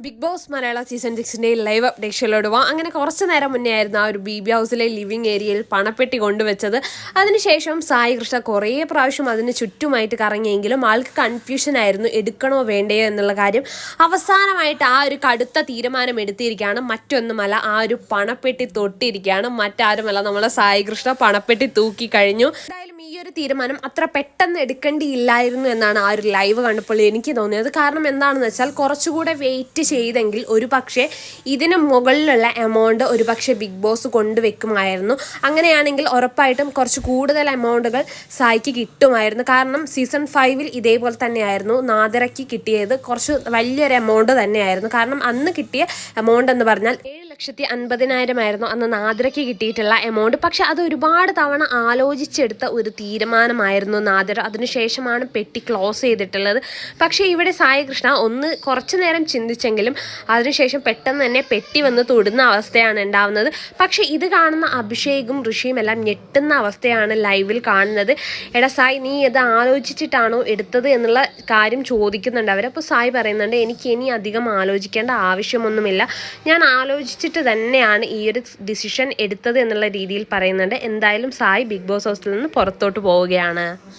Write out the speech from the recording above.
Big boss മലയാള season സിക്സിന്റെ live അപ്ഡേഷനിലോട് പോവാം അങ്ങനെ കുറച്ച് നേരം മുന്നേ ആയിരുന്നു ആ ഒരു ബി ബി ഹൗസിലെ ലിവിങ് ഏരിയയിൽ പണപ്പെട്ടി കൊണ്ടുവച്ചത്. അതിനുശേഷം സായി കൃഷ്ണ കുറേ പ്രാവശ്യം അതിന് ചുറ്റുമായിട്ട് കറങ്ങിയെങ്കിലും ആൾക്ക് കൺഫ്യൂഷൻ ആയിരുന്നു എടുക്കണോ വേണ്ടയോ എന്നുള്ള കാര്യം. അവസാനമായിട്ട് ആ ഒരു കടുത്ത തീരുമാനം എടുത്തിരിക്കുകയാണ്. മറ്റൊന്നുമല്ല ആ ഒരു പണപ്പെട്ടി തൊട്ടിരിക്കുകയാണ്. മറ്റാരുമല്ല നമ്മളെ സായി കൃഷ്ണ പണപ്പെട്ടി തൂക്കി കഴിഞ്ഞു. ഈ ഒരു തീരുമാനം അത്ര പെട്ടെന്ന് എടുക്കേണ്ടിയില്ലായിരുന്നു എന്നാണ് ആ ഒരു ലൈവ് കണ്ടപ്പോൾ എനിക്ക് തോന്നിയത്. കാരണം എന്താണെന്ന് വെച്ചാൽ കുറച്ചുകൂടെ വെയിറ്റ് ചെയ്തെങ്കിൽ ഒരു പക്ഷേ ഇതിന് മുകളിലുള്ള എമൗണ്ട് ഒരു പക്ഷേ ബിഗ് ബോസ് കൊണ്ടുവെക്കുമായിരുന്നു. അങ്ങനെയാണെങ്കിൽ ഉറപ്പായിട്ടും കുറച്ച് കൂടുതൽ എമൗണ്ടുകൾ സായിക്ക് കിട്ടുമായിരുന്നു. കാരണം സീസൺ ഫൈവിൽ ഇതേപോലെ തന്നെയായിരുന്നു നാദരയ്ക്ക് കിട്ടിയത്. കുറച്ച് വലിയൊരു എമൗണ്ട് തന്നെയായിരുന്നു. കാരണം അന്ന് കിട്ടിയ എമൗണ്ട് എന്ന് പറഞ്ഞാൽ ലക്ഷത്തി അൻപതിനായിരമായിരുന്നു അന്ന് നാദിരയ്ക്ക് കിട്ടിയിട്ടുള്ള എമൗണ്ട് പക്ഷെ അത് ഒരുപാട് തവണ ആലോചിച്ചെടുത്ത ഒരു തീരുമാനമായിരുന്നു നാദിര. അതിനുശേഷമാണ് പെട്ടി ക്ലോസ് ചെയ്തിട്ടുള്ളത്. പക്ഷേ ഇവിടെ സായികൃഷ്ണ ഒന്ന് കുറച്ചു നേരം ചിന്തിച്ചെങ്കിലും അതിനുശേഷം പെട്ടെന്ന് തന്നെ പെട്ടി വന്ന് തൊടുന്ന അവസ്ഥയാണ് ഉണ്ടാവുന്നത്. പക്ഷേ ഇത് കാണുന്ന അഭിഷേകും ഋഷിയും എല്ലാം ഞെട്ടുന്ന അവസ്ഥയാണ് ലൈവിൽ കാണുന്നത്. എടാ സായി നീ ഇത് ആലോചിച്ചിട്ടാണോ എടുത്തത് എന്നുള്ള കാര്യം ചോദിക്കുന്നുണ്ട്. അവർ അപ്പോൾ സായി പറയുന്നുണ്ട് എനിക്ക് ഇനി അധികം ആലോചിക്കേണ്ട ആവശ്യമൊന്നുമില്ല. ഞാൻ ആലോചിച്ചിട്ട് തന്നെയാണ് ഈ ഒരു ഡിസിഷൻ എടുത്തത് എന്നുള്ള രീതിയിൽ പറയുന്നുണ്ട്. എന്തായാലും സായി ബിഗ് ബോസ് ഹൗസിൽ നിന്ന് പുറത്തോട്ട് പോവുകയാണ്.